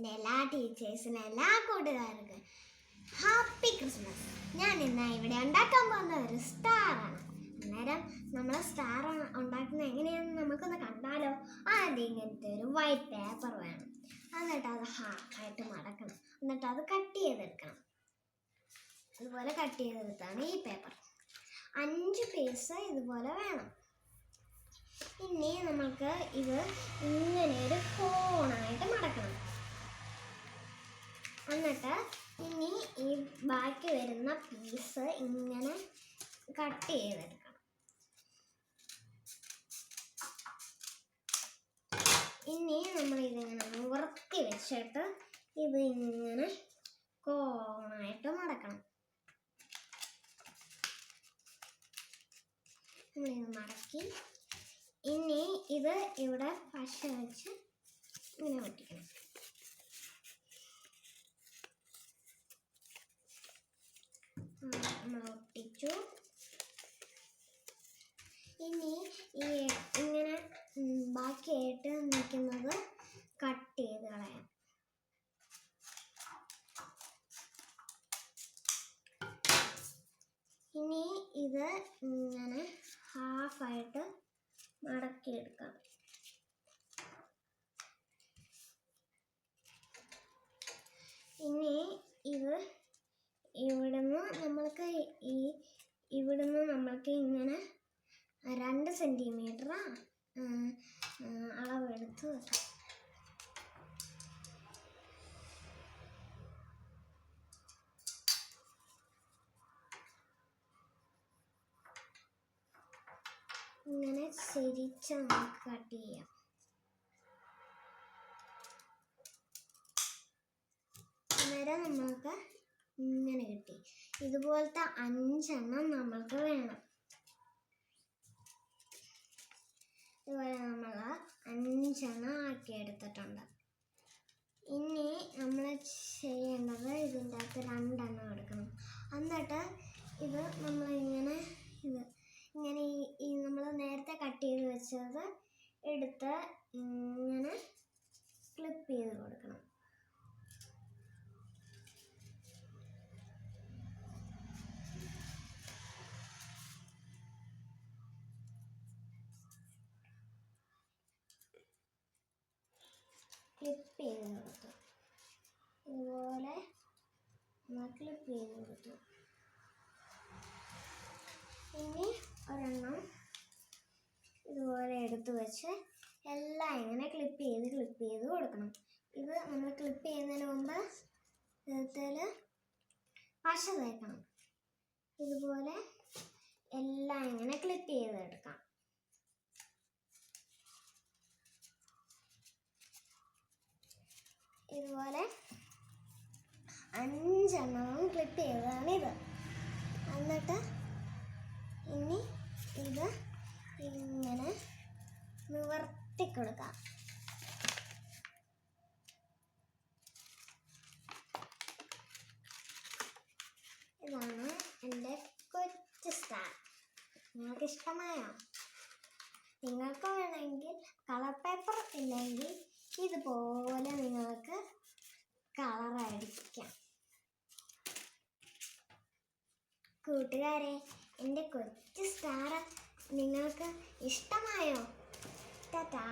എന്റെ എല്ലാ ടീച്ചേഴ്സിനും എല്ലാ കൂട്ടുകാർക്കും ഹാപ്പി ക്രിസ്മസ്. ഞാൻ ഇന്ന് ഇവിടെ ഉണ്ടാക്കാൻ പോകുന്ന ഒരു സ്റ്റാറാണ് അന്നേരം നമ്മൾ സ്റ്റാർ ഉണ്ടാക്കുന്നത് എങ്ങനെയാണെന്ന് നമുക്കൊന്ന് കണ്ടാലോ? ആദ്യം ഇങ്ങനത്തെ ഒരു വൈറ്റ് പേപ്പർ വേണം. എന്നിട്ട് അത് ഹാർട്ടായിട്ട് മടക്കണം. എന്നിട്ട് അത് കട്ട് ചെയ്തെടുക്കണം. ഇതുപോലെ കട്ട് ചെയ്തെടുത്താണ് ഈ പേപ്പർ അഞ്ച് പീസ് ഇതുപോലെ വേണം. ഇനി നമുക്ക് ഇത് ഇങ്ങനെ ഒരു കോണായിട്ട് മടക്കണം എന്നിട്ട് ഇനി ഈ ബാക്കി വരുന്ന പീസ് ഇങ്ങനെ കട്ട് ചെയ്തെടുക്കണം. ഇനി നമ്മൾ ഇതിങ്ങനെ നിവർത്തി വെച്ചിട്ട് ഇത് ഇങ്ങനെ കോണായിട്ട് മടക്കണം. മടക്കി ഇനി ഇത് ഇവിടെ പശ വെച്ച് ഇങ്ങനെ ഒട്ടിക്കണം നമ്മൾ ഒട്ടിച്ചു. ഇനി ഈ ഇങ്ങനെ ബാക്കിയായിട്ട് നിൽക്കുന്നത് കട്ട് ചെയ്ത് കളയാം. ഇനി ഇത് ഇങ്ങനെ ഹാഫായിട്ട് മടക്കിയെടുക്കാം ഇനി ഇത് ഇവിടുന്ന് നമ്മൾക്ക് ഈ ഇവിടുന്ന് നമ്മൾക്ക് ഇങ്ങനെ രണ്ട് സെന്റിമീറ്റർ അളവെടുത്ത് വെക്കാം. ഇങ്ങനെ ശരിച്ച് നമുക്ക് കട്ട് ചെയ്യാം. അന്നേരം നമ്മൾക്ക് ഇങ്ങനെ കിട്ടി. ഇതുപോലത്തെ അഞ്ചെണ്ണം നമ്മൾക്ക് വേണം. ഇതുപോലെ നമ്മൾ അഞ്ചെണ്ണം ആക്കി എടുത്തിട്ടുണ്ട്. ഇനി നമ്മൾ ചെയ്യേണ്ടത് ഇതിന്റെ അകത്ത് രണ്ടെണ്ണം എടുക്കണം. എന്നിട്ട് ഇത് നമ്മളിങ്ങനെ ഇത് ഇങ്ങനെ ഈ നമ്മൾ നേരത്തെ കട്ട് ചെയ്ത് വെച്ചത് എടുത്ത് ഇങ്ങനെ ക്ലിപ്പ് ചെയ്ത് കൊടുക്കണം. ക്ലിപ്പ് ചെയ്ത് കൊടുത്തു. ഇതുപോലെ ക്ലിപ്പ് ചെയ്ത് കൊടുത്തു. ഇനി ഒരെണ്ണം ഇതുപോലെ എടുത്ത് വെച്ച് എല്ലാം ഇങ്ങനെ ക്ലിപ്പ് ചെയ്ത് ക്ലിപ്പ് ചെയ്ത് കൊടുക്കണം. ഇത് നമ്മൾ ക്ലിപ്പ് ചെയ്യുന്നതിന് മുമ്പ് ഇതിൽ പശ തേക്കണം. ഇതുപോലെ എല്ലാം ഇങ്ങനെ ക്ലിപ്പ് ചെയ്തെടുക്കാം. ഇതുപോലെ അഞ്ചെണ്ണവും ക്ലിപ്പ് ചെയ്തതാണ് ഇത്. എന്നിട്ട് ഇനി ഇത് ഇങ്ങനെ നിവർത്തി കൊടുക്കാം ഇതാണ് എന്റെ കൊച്ചു സ്റ്റാർ. നിങ്ങൾക്ക് ഇഷ്ടമായോ നിങ്ങൾക്ക് വേണമെങ്കിൽ കളർ പേപ്പർ ഇല്ലെങ്കിൽ ഇതുപോലെ നിങ്ങൾക്ക് അടിക്കാം കൂട്ടുകാരെ എന്റെ കൊച്ചു സ്റ്റാർ നിങ്ങൾക്ക് ഇഷ്ടമായോ? ടാറ്റാ